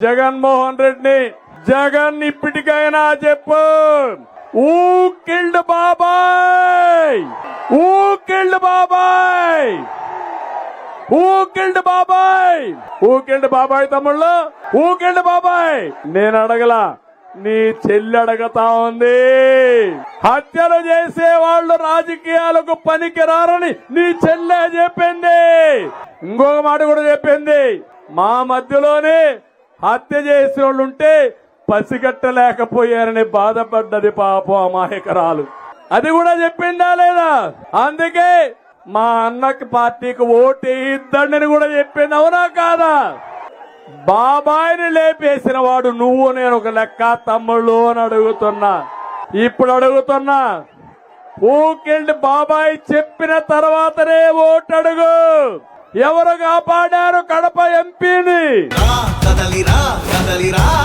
జగన్మోహన్ రెడ్డి జగన్ ఇప్పటికైనా చెప్పు. ఊ కిల్డ్ బాబాయ్! ఊ కిల్డ్ బాబాయ్! ఊ కిల్డ్ బాబాయ్! ఊ కిల్డ్ బాబాయ్ తమ్ముళ్ళు ఊ కిల్డ్ బాబాయ్! నేను అడగలా నీ చెల్లి అడగతా ఉంది. హత్యలు చేసే వాళ్ళు రాజకీయాలకు పనికి రారని నీ చెల్లె చెప్పింది. ఇంకొక మాట కూడా చెప్పింది. మా మధ్యలోనే హత్య చేసిన వాళ్ళు ఉంటే పసిగట్టలేకపోయారని బాధపడ్డది పాపం అమాయకరాలు. అది కూడా చెప్పిందా లేదా? అందుకే మా అన్నకి పార్టీకి ఓటు ఇద్దండి కూడా చెప్పింది. అవునా కాదా? బాబాయిని లేపేసిన వాడు నువ్వు నేను ఒక లెక్క తమ్ముళ్ళు అని అడుగుతున్నా. ఇప్పుడు అడుగుతున్నా ఊకెళ్ళి బాబాయ్ చెప్పిన తర్వాతనే ఓటు అడుగు ఎవరు కాపాడారు కడప ఎంపీని? அழிரா